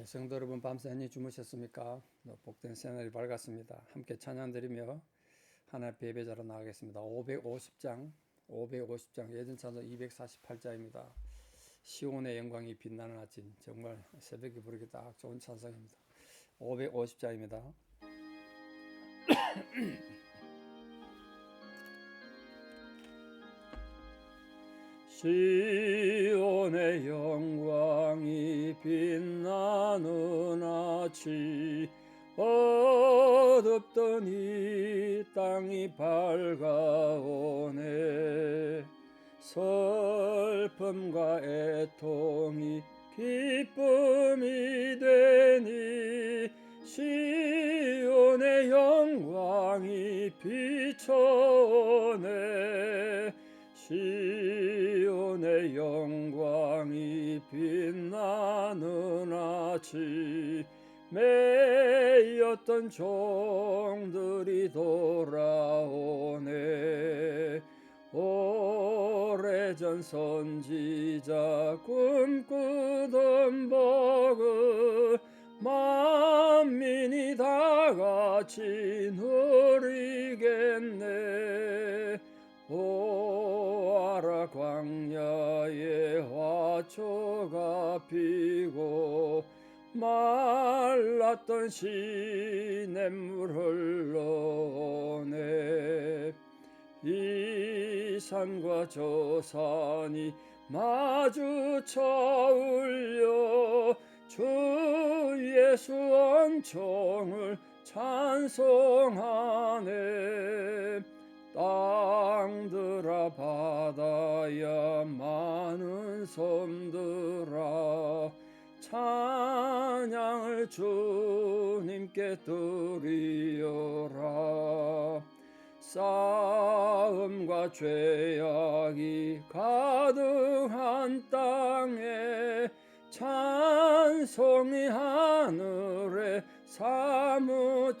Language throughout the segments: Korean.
네, 성도 여러분 밤새 안녕히 주무셨습니까? 네, 복된 새날이 밝았습니다. 함께 찬양 드리며 하나님 예배자로 나가겠습니다. 550장, 550장 예전 찬송 248자입니다. 시온의 영광이 빛나는 아침 정말 새벽에 부르기 딱 좋은 찬송입니다. 550자입니다. 시온의 영광이 빛나는 아침 어둡던 이 땅이 밝아오네. 슬픔과 애통이 기쁨이 되니 시온의 영광이 비춰오네 시온의 영광이 빛나는 아침 매였던 종들이 돌아오네. 오래전 선지자 꿈꾸던 복을 만민이 다 같이 누리겠네 초가 피고 말랐던 시냇물 흘러오네 이 산과 저 산이 마주쳐 울려 주 예수恩총을 찬송하네 땅들아 바다야 많은 섬들아 찬양을 주님께 드리어라. 싸움과 죄악이 가득한 땅에 찬송이 하늘에 사무치네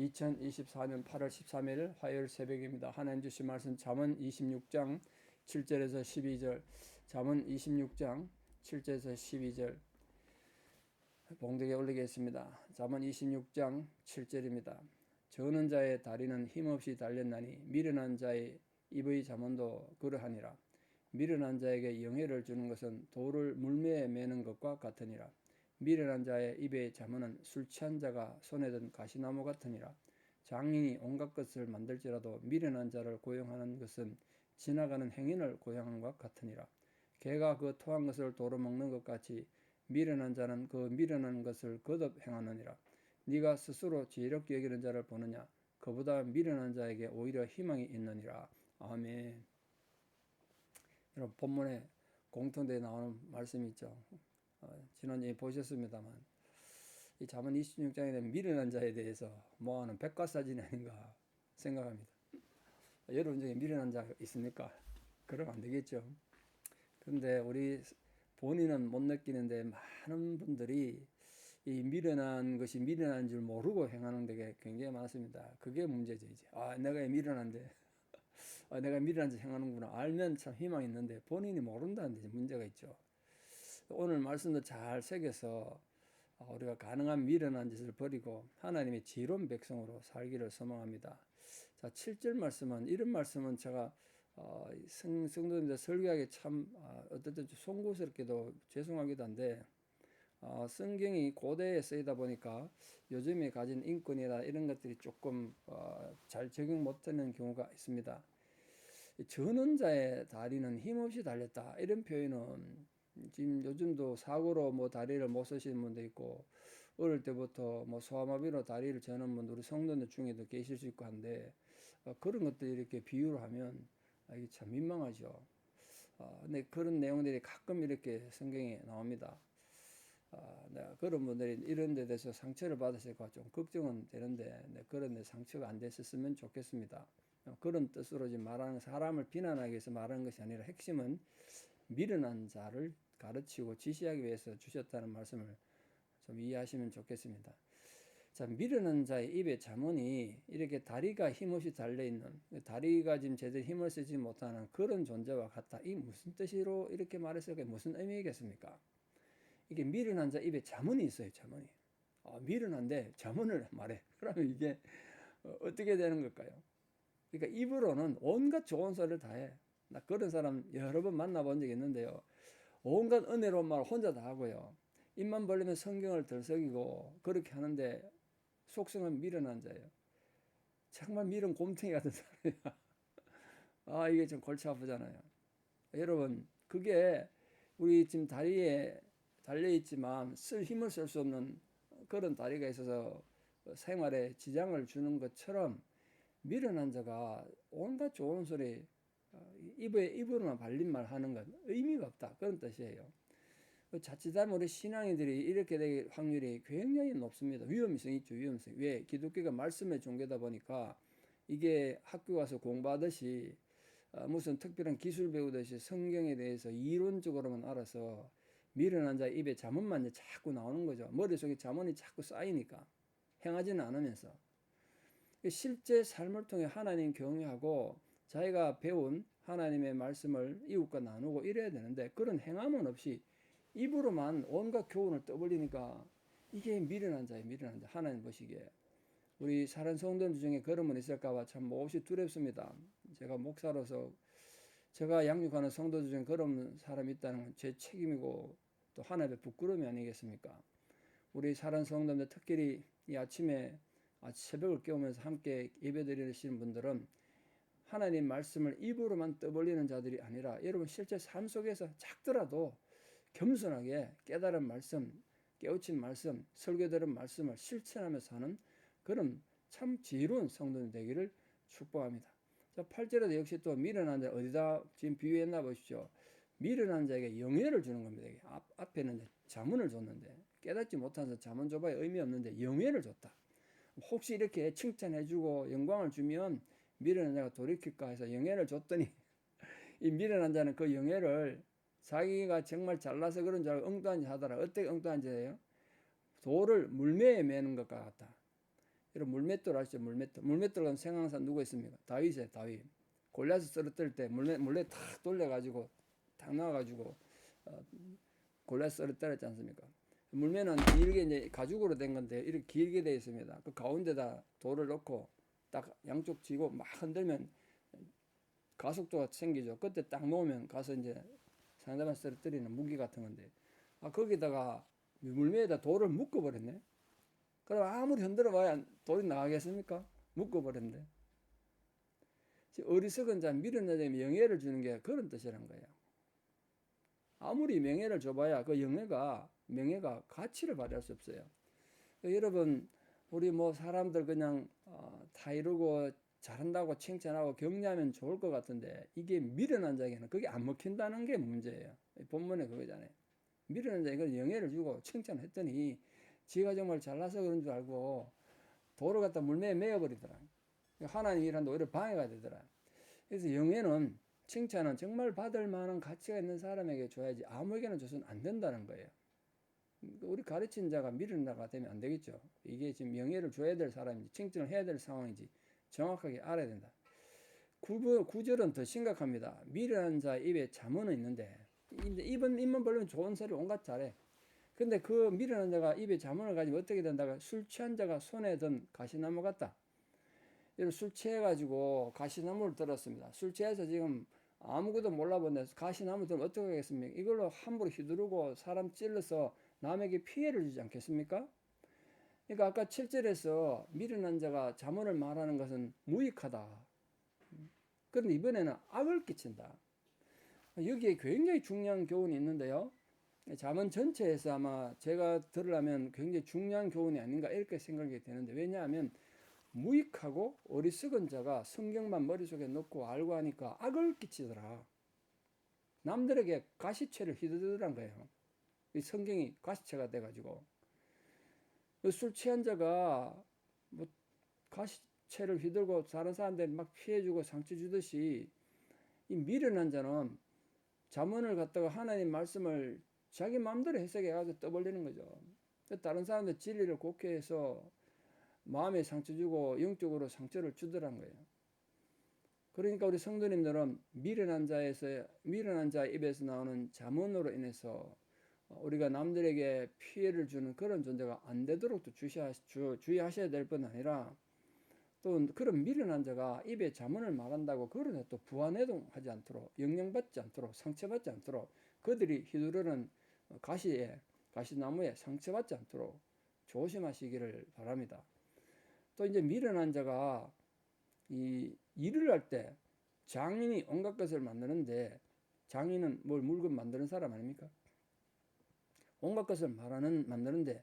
2024년 8월 13일 화요일 새벽입니다. 하나님 주신 말씀 잠언 26장 7절에서 12절. 잠언 26장 7절에서 12절. 봉독에 올리겠습니다. 잠언 26장 7절입니다. 저는 자의 다리는 힘없이 달렸나니 미련한 자의 입의 잠언도 그러하니라. 미련한 자에게 영예를 주는 것은 돌을 물매에 매는 것과 같으니라. 미련한 자의 입에 잠언은 술 취한 자가 손에 든 가시나무 같으니라. 장인이 온갖 것을 만들지라도 미련한 자를 고용하는 것은 지나가는 행인을 고용한 것 같으니라. 개가 그 토한 것을 도로 먹는 것 같이 미련한 자는 그 미련한 것을 거듭 행하느니라. 네가 스스로 지혜롭게 여기는 자를 보느냐? 그보다 미련한 자에게 오히려 희망이 있느니라. 아멘. 여러분 본문에 공통되어 나오는 말씀이 있죠. 어, 지난주에 보셨습니다만 이 잠언 26장에 대한 미련한 자에 대해서 모아놓은 백과사전이 아닌가 생각합니다. 여러분 중에 미련한 자 있습니까? 그러면 안 되겠죠. 그런데 우리 본인은 못 느끼는데 많은 분들이 이 미련한 것이 미련한 줄 모르고 행하는 데 굉장히 많습니다. 그게 문제죠 이제. 아 내가 미련한데 아, 내가 미련한 짓 행하는구나 알면 참 희망이 있는데 본인이 모른다는 데 문제가 있죠. 오늘 말씀도 잘 새겨서 우리가 가능한 미련한 짓을 버리고 하나님의 지혜로운 백성으로 살기를 소망합니다. 자, 7절 말씀은 이런 말씀은 제가 어, 성, 성도님들 설교하기 참 어, 어떨 때 송구스럽게도 죄송하기도 한데 어, 성경이 고대에 쓰이다 보니까 요즘에 가진 인권이나 이런 것들이 조금 어, 잘 적용 못되는 경우가 있습니다. 전원자의 다리는 힘없이 달렸다 이런 표현은 지금 요즘도 사고로 뭐 다리를 못 쓰시는 분도 있고 어릴 때부터 뭐 소아마비로 다리를 저는 분들 우리 성도들 중에도 계실 수 있고 한데 어, 그런 것들 이렇게 비유를 하면 아, 이게 참 민망하죠. 아, 근데 그런 내용들이 가끔 이렇게 성경에 나옵니다. 아, 내가 그런 분들이 이런 데 대해서 상처를 받으실까 좀 걱정은 되는데 네, 그런 데 상처가 안 됐었으면 좋겠습니다. 어, 그런 뜻으로 지금 말하는 사람을 비난하기 위해서 말하는 것이 아니라 핵심은 미련한 자를 가르치고 지시하기 위해서 주셨다는 말씀을 좀 이해하시면 좋겠습니다. 자, 미련한 자의 입에 자문이 이렇게 다리가 힘없이 달려있는, 다리가 지금 제대로 힘을 쓰지 못하는 그런 존재와 같다. 이 무슨 뜻으로 이렇게 말했을까? 무슨 의미겠습니까? 이게 미련한 자 입에 자문이 있어요, 자문이. 아, 미련한데 자문을 말해. 그러면 이게 어, 어떻게 되는 걸까요? 그러니까 입으로는 온갖 좋은 소리를 다 해. 나 그런 사람 여러 번 만나본 적이 있는데요. 온갖 은혜로운 말 혼자 다 하고요. 입만 벌리면 성경을 들썩이고 그렇게 하는데 속성은 미련한 자예요. 정말 미련 곰탱이 같은 사람이야. 아 이게 좀 골치 아프잖아요. 여러분 그게 우리 지금 다리에 달려 있지만 쓸 힘을 쓸 수 없는 그런 다리가 있어서 생활에 지장을 주는 것처럼 미련한 자가 온갖 좋은 소리 어, 입에 입으로만 발린 말 하는 건 의미가 없다 그런 뜻이에요. 그 자칫 하면 우리 신앙인들이 이렇게 될 확률이 굉장히 높습니다. 위험성이 있죠, 위험성. 왜? 기독교가 말씀의 종교다 보니까 이게 학교 가서 공부하듯이 어, 무슨 특별한 기술 배우듯이 성경에 대해서 이론적으로만 알아서 미련한 자 입에 자문만 자꾸 나오는 거죠. 머릿속에 자문이 자꾸 쌓이니까 행하지는 않으면서 실제 삶을 통해 하나님 경외하고 자기가 배운 하나님의 말씀을 이웃과 나누고 이래야 되는데 그런 행함은 없이 입으로만 온갖 교훈을 떠벌리니까 이게 미련한 자예요 미련한 자 하나님 보시기에. 우리 사는 성도들 중에 그런 분 있을까봐 참 몹시 두렵습니다. 제가 목사로서 제가 양육하는 성도들 중에 그런 사람이 있다는 건 제 책임이고 또 하나님의 부끄러움이 아니겠습니까? 우리 사는 성도들 특별히 이 아침에 새벽을 깨우면서 함께 예배드리시는 분들은 하나님 말씀을 입으로만 떠벌리는 자들이 아니라 여러분 실제 삶 속에서 작더라도 겸손하게 깨달은 말씀, 깨우친 말씀, 설교 들은 말씀을 실천하며 사는 그런 참 지혜로운 성도님 되기를 축복합니다. 자, 8절에도 역시 또 미련한 자 어디다 지금 비유했나 보십시오. 미련한 자에게 영예를 주는 겁니다. 앞, 앞에는 자문을 줬는데 깨닫지 못해서 자문 줘봐야 의미 없는데 영예를 줬다. 혹시 이렇게 칭찬해주고 영광을 주면 미련한 자가 돌이킬까 해서 영예를 줬더니 이 미련한 자는 그 영예를 자기가 정말 잘나서 그런 줄 알고 엉뚱한 짓 하더라. 어떻게 엉뚱한 짓이에요? 돌을 물매에 매는 것과 같다. 여러분 물맷돌 아시죠? 물맷돌. 물맷돌 그럼 생황산 누구 있습니까? 다윗이에요. 다윗. 골리앗을 쓰러뜨릴 때 물레 물레 탁 돌려가지고 탁 나와가지고 어, 골리앗 쓰러뜨렸지 않습니까? 물매는 길게 이제 가죽으로 된 건데 이렇게 길게 되어 있습니다. 그 가운데다 돌을 넣고 딱 양쪽 쥐고 막 흔들면 가속도가 생기죠. 그때 딱 놓으면 가서 이제 상대방 쓰러뜨리는 무기 같은 건데 아 거기다가 물매에다 돌을 묶어버렸네. 그럼 아무리 흔들어봐야 돌이 나가겠습니까? 묶어버렸는데. 어리석은 자 미련한 자에 명예를 주는 게 그런 뜻이란 거예요. 아무리 명예를 줘봐야 그 영예가 명예가 가치를 발휘할 수 없어요. 그러니까 여러분 우리 뭐 사람들 그냥 어, 다 이루고 잘한다고 칭찬하고 격려하면 좋을 것 같은데 이게 미련한 자에게는 그게 안 먹힌다는 게 문제예요. 본문에 그거잖아요. 미련한 자에게 영예를 주고 칭찬했더니 지가 정말 잘나서 그런 줄 알고 도로 갖다 물매에 메어버리더라. 하나님 일하는데 오히려 방해가 되더라. 그래서 영예는 칭찬은 정말 받을 만한 가치가 있는 사람에게 줘야지 아무에게나 줘서는 안 된다는 거예요. 우리 가르친 자가 미련 자가 되면 안 되겠죠. 이게 지금 명예를 줘야 될 사람인지 칭찬을 해야 될 상황인지 정확하게 알아야 된다. 9, 9절은 더 심각합니다. 미련한 자 입에 자문은 있는데 입은 입만 벌리면 좋은 소리 온갖 잘해. 근데 그 미련한 자가 입에 자문을 가지고 어떻게 된다가 술 취한 자가 손에 든 가시나무 같다. 이런 술 취해가지고 가시나무를 들었습니다. 술 취해서 지금 아무것도 몰라본데 가시나무 들면 어떻게 하겠습니까? 이걸로 함부로 휘두르고 사람 찔러서 남에게 피해를 주지 않겠습니까? 그러니까 아까 7절에서 미련한 자가 자문을 말하는 것은 무익하다. 그런데 이번에는 악을 끼친다. 여기에 굉장히 중요한 교훈이 있는데요. 자문 전체에서 아마 제가 들으려면 굉장히 중요한 교훈이 아닌가 이렇게 생각이 되는데 왜냐하면 무익하고 어리석은 자가 성경만 머릿속에 넣고 알고 하니까 악을 끼치더라. 남들에게 가시채를 휘두르더란 거예요. 이 성경이 가시채가 돼가지고 그술 취한 자가 뭐 가시채를 휘둘고 다른 사람들 막 피해주고 상처 주듯이 이 미련한 자는 자문을 갖다가 하나님 말씀을 자기 마음대로 해석해 가지고 떠벌리는 거죠. 다른 사람들 진리를 곡해해서 마음에 상처 주고 영적으로 상처를 주더란 거예요. 그러니까 우리 성도님들은 미련한 자에서 미련한 자 입에서 나오는 자문으로 인해서 우리가 남들에게 피해를 주는 그런 존재가 안 되도록 주의하셔야 될 뿐 아니라 또 그런 미련한 자가 입에 자문을 말한다고 그러다 또 부안해동하지 않도록 영향받지 않도록 상처받지 않도록 그들이 휘두르는 가시에 가시나무에 상처받지 않도록 조심하시기를 바랍니다. 또 이제 미련한 자가 이 일을 할 때 장인이 온갖 것을 만드는데 장인은 뭘 물건 만드는 사람 아닙니까? 온갖 것을 말하는 만드는데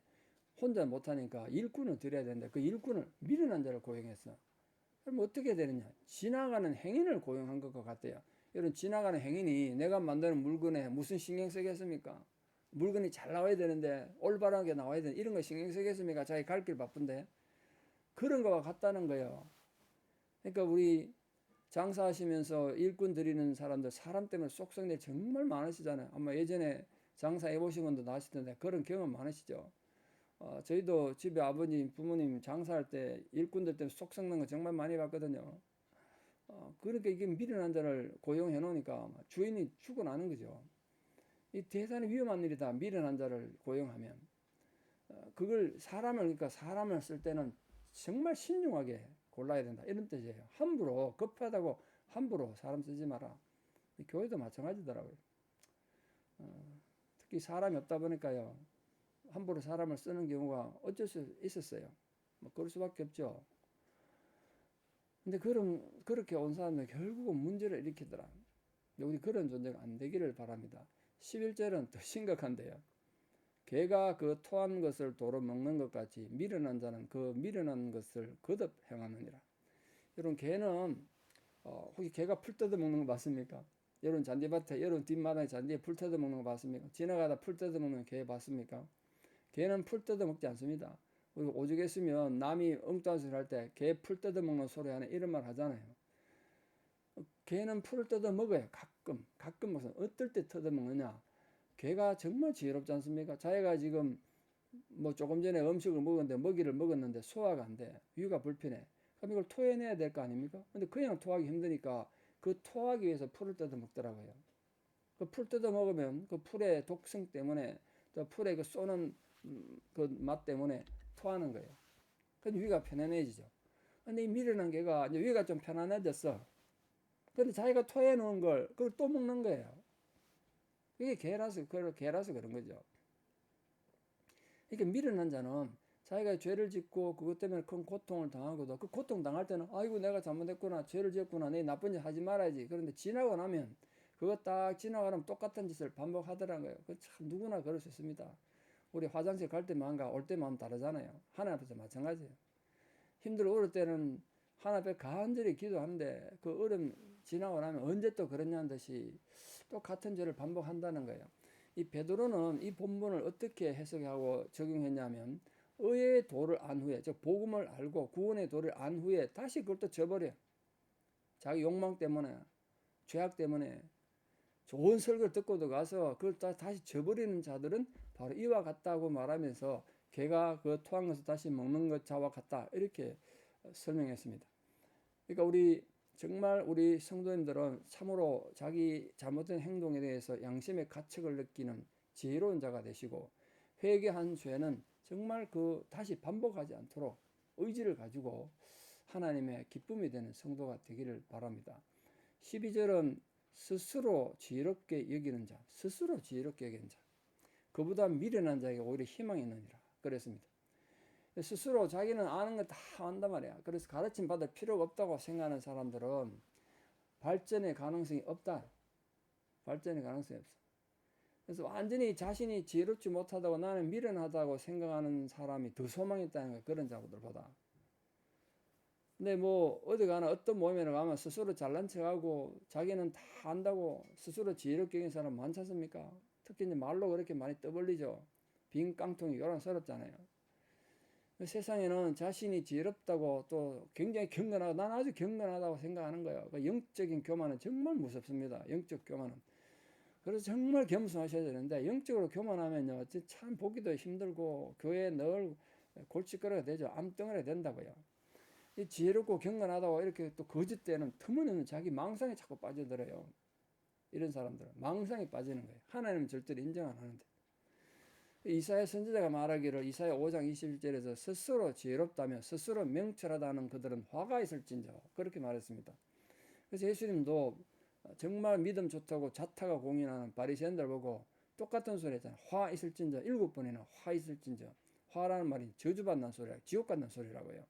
혼자 못하니까 일꾼을 드려야 되는데 그 일꾼을 미련한 자를 고용했어. 그럼 어떻게 되느냐? 지나가는 행인을 고용한 것과 같아요. 이런 지나가는 행인이 내가 만드는 물건에 무슨 신경 쓰겠습니까? 물건이 잘 나와야 되는데 올바르게 나와야 되는 이런 거 신경 쓰겠습니까? 자기 갈 길 바쁜데 그런 거와 같다는 거예요. 그러니까 우리 장사하시면서 일꾼 드리는 사람들 사람 때문에 속성내 정말 많으시잖아요. 아마 예전에 장사해 보신 분도 나시던데 그런 경험 많으시죠. 어, 저희도 집에 아버님, 부모님 장사할 때 일꾼들 때문에 속 썩는 거 정말 많이 봤거든요. 어, 그렇게 이게 미련한 자를 고용해 놓으니까 주인이 죽어나는 거죠. 이 대단히 위험한 일이다. 미련한 자를 고용하면. 어, 그걸 사람을, 그러니까 사람을 쓸 때는 정말 신중하게 골라야 된다. 이런 뜻이에요. 함부로, 급하다고 함부로 사람 쓰지 마라. 교회도 마찬가지더라고요. 어, 특히 사람이 없다 보니까요. 함부로 사람을 쓰는 경우가 어쩔 수 있었어요. 뭐 그럴 수밖에 없죠. 근데 그런 그렇게 온 사람은 결국은 문제를 일으키더라. 우리 그런 존재가 안 되기를 바랍니다. 11절은 더 심각한데요. 개가 그 토한 것을 도로 먹는 것 같이 미련한 자는 그 미련한 것을 거듭 행하느니라. 여러분 개는 어, 혹시 개가 풀 뜯어 먹는 거 봤습니까? 여러분 잔디밭에 여러분 뒷마당에 잔디에 풀 뜯어 먹는 거 봤습니까? 지나가다 풀 뜯어 먹는 개 봤습니까? 개는 풀 뜯어 먹지 않습니다. 오죽 했으면 남이 엉뚱한 소리 할 때 개 풀 뜯어 먹는 소리 하는 이런 말 하잖아요. 개는 풀을 뜯어 먹어요. 가끔 가끔 무슨 어떨 때 뜯어 먹느냐? 개가 정말 지혜롭지 않습니까? 자기가 지금 뭐 조금 전에 음식을 먹었는데 먹이를 먹었는데 소화가 안 돼. 위가 불편해. 그럼 이걸 토해내야 될 거 아닙니까? 근데 그냥 토하기 힘드니까 그 토하기 위해서 풀을 뜯어 먹더라고요. 그 풀 뜯어 먹으면 그 풀의 독성 때문에 또 풀의 그 쏘는 그 맛 때문에 토하는 거예요. 그럼 위가 편안해지죠. 근데 이 미련한 개가 이제 위가 좀 편안해졌어. 근데 자기가 토해 놓은 걸 그걸 또 먹는 거예요. 이게 개라서 개라서 그런 거죠. 이렇게 미련한 자는 자기가 죄를 짓고 그것 때문에 큰 고통을 당하고도 그 고통 당할 때는 아이고 내가 잘못했구나 죄를 지었구나 내 나쁜 짓 하지 말아야지 그런데 지나고 나면 그거 딱 지나가면 똑같은 짓을 반복하더라는 거예요. 그참 누구나 그럴 수 있습니다. 우리 화장실 갈 때만과 올 때만 다르잖아요. 하나님 앞에서 마찬가지예요. 힘들어 어릴 때는 하나님 앞에 간절히 기도하는데 그 얼음 지나고 나면 언제 또 그랬냐는 듯이 또 같은 죄를 반복한다는 거예요. 이 베드로는 이 본문을 어떻게 해석하고 적용했냐면 의의 도를 안 후에 즉 복음을 알고 구원의 도를 안 후에 다시 그걸 또 저버려. 자기 욕망 때문에 죄악 때문에 좋은 설교를 듣고도 가서 그걸 다시 저버리는 자들은 바로 이와 같다고 말하면서 개가 그 토한 것을 다시 먹는 것 자와 같다 이렇게 설명했습니다. 그러니까 우리 정말 우리 성도님들은 참으로 자기 잘못된 행동에 대해서 양심의 가책을 느끼는 지혜로운 자가 되시고 회개한 죄는 정말 그 다시 반복하지 않도록 의지를 가지고 하나님의 기쁨이 되는 성도가 되기를 바랍니다. 12절은 스스로 지혜롭게 여기는 자, 스스로 지혜롭게 여기는 자. 그보다 미련한 자에게 오히려 희망이 있느니라. 그랬습니다. 스스로 자기는 아는 거 다 안단 말이야. 그래서 가르침 받을 필요가 없다고 생각하는 사람들은 발전의 가능성이 없다. 발전의 가능성이 없어. 그래서 완전히 자신이 지혜롭지 못하다고 나는 미련하다고 생각하는 사람이 더 소망이 있다는 거야. 그런 자들보다. 근데 뭐 어디 가나 어떤 모임에 가면 스스로 잘난 척하고 자기는 다 안다고 스스로 지혜롭게 여기는 사람 많지 않습니까? 특히 이제 말로 그렇게 많이 떠벌리죠. 빈 깡통이 요란스럽잖아요. 세상에는 자신이 지혜롭다고 또 굉장히 경건하고 난 아주 경건하다고 생각하는 거예요. 그 영적인 교만은 정말 무섭습니다. 영적 교만은. 그래서 정말 겸손하셔야 되는데 영적으로 교만하면요 참 보기도 힘들고 교회에 늘 골칫거리가 되죠. 암덩어리가 된다고요. 이 지혜롭고 경건하다고 이렇게 또 거짓되는 터무니없는 자기 망상에 자꾸 빠져들어요. 이런 사람들은 망상에 빠지는 거예요. 하나님은 절대로 인정 안 하는데. 이사야 선지자가 말하기를 이사야 5장 21절에서 스스로 지혜롭다며 스스로 명철하다는 그들은 화가 있을진저 그렇게 말했습니다. 그래서 예수님도 정말 믿음 좋다고 자타가 공인하는 바리새인들 보고 똑같은 소리 했잖아요. 화 있을진저 일곱 번이나 화 있을진저 화라는 말이 저주받는 소리라 지옥 간다는 소리라고요.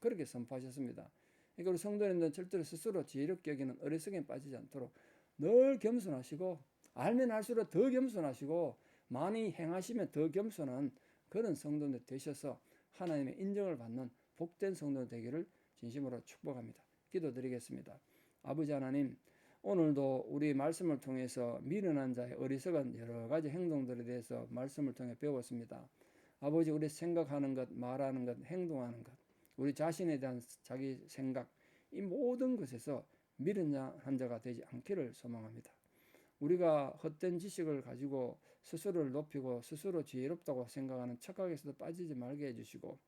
그렇게 선포하셨습니다. 그러니까 우리 성도님들은 절대로 스스로 지혜롭게 여기는 어리석에 빠지지 않도록 늘 겸손하시고 알면 알수록 더 겸손하시고 많이 행하시면 더 겸손한 그런 성도들 되셔서 하나님의 인정을 받는 복된 성도 되기를 진심으로 축복합니다. 기도드리겠습니다. 아버지 하나님, 오늘도 우리 말씀을 통해서 미련한 자의 어리석은 여러 가지 행동들에 대해서 말씀을 통해 배웠습니다. 아버지, 우리 생각하는 것, 말하는 것, 행동하는 것, 우리 자신에 대한 자기 생각, 이 모든 것에서 미련한 자가 되지 않기를 소망합니다. 우리가 헛된 지식을 가지고 스스로를 높이고 스스로 지혜롭다고 생각하는 착각에서도 빠지지 말게 해주시고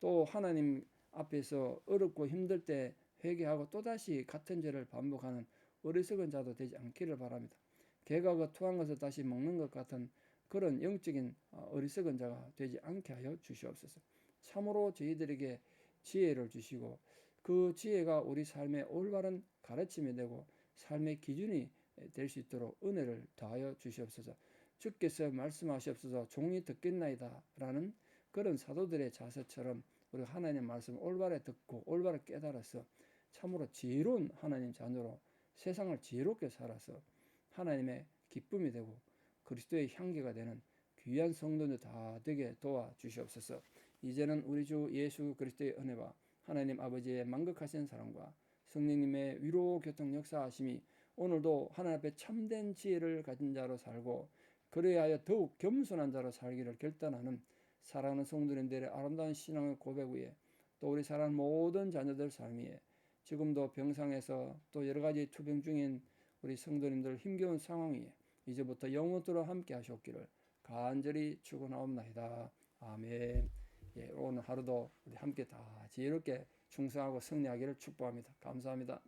또 하나님 앞에서 어렵고 힘들 때 회개하고 또다시 같은 죄를 반복하는 어리석은 자도 되지 않기를 바랍니다. 개가 그 토한 것을 다시 먹는 것 같은 그런 영적인 어리석은 자가 되지 않게 하여 주시옵소서. 참으로 저희들에게 지혜를 주시고 그 지혜가 우리 삶의 올바른 가르침이 되고 삶의 기준이 될 수 있도록 은혜를 더하여 주시옵소서. 주께서 말씀하시옵소서 종이 듣겠나이다 라는 그런 사도들의 자세처럼 우리 하나님 말씀 올바르게 듣고 올바르게 깨달아서 참으로 지혜로운 하나님 자녀로 세상을 지혜롭게 살아서 하나님의 기쁨이 되고 그리스도의 향기가 되는 귀한 성도들 다 되게 도와 주시옵소서. 이제는 우리 주 예수 그리스도의 은혜와 하나님 아버지의 만극하신 사랑과 성령님의 위로 교통 역사하심이 오늘도 하나님 앞에 참된 지혜를 가진 자로 살고 그래야 더욱 겸손한 자로 살기를 결단하는 사랑하는 성도님들의 아름다운 신앙의 고백 위에 또 우리 사랑하는 모든 자녀들 삶 위에 지금도 병상에서 또 여러 가지 투병 중인 우리 성도님들 힘겨운 상황 위에 이제부터 영원토록 함께 하셨기를 간절히 축원하옵나이다. 아멘. 예, 오늘 하루도 우리 함께 다 지혜롭게 충성하고 승리하기를 축복합니다. 감사합니다.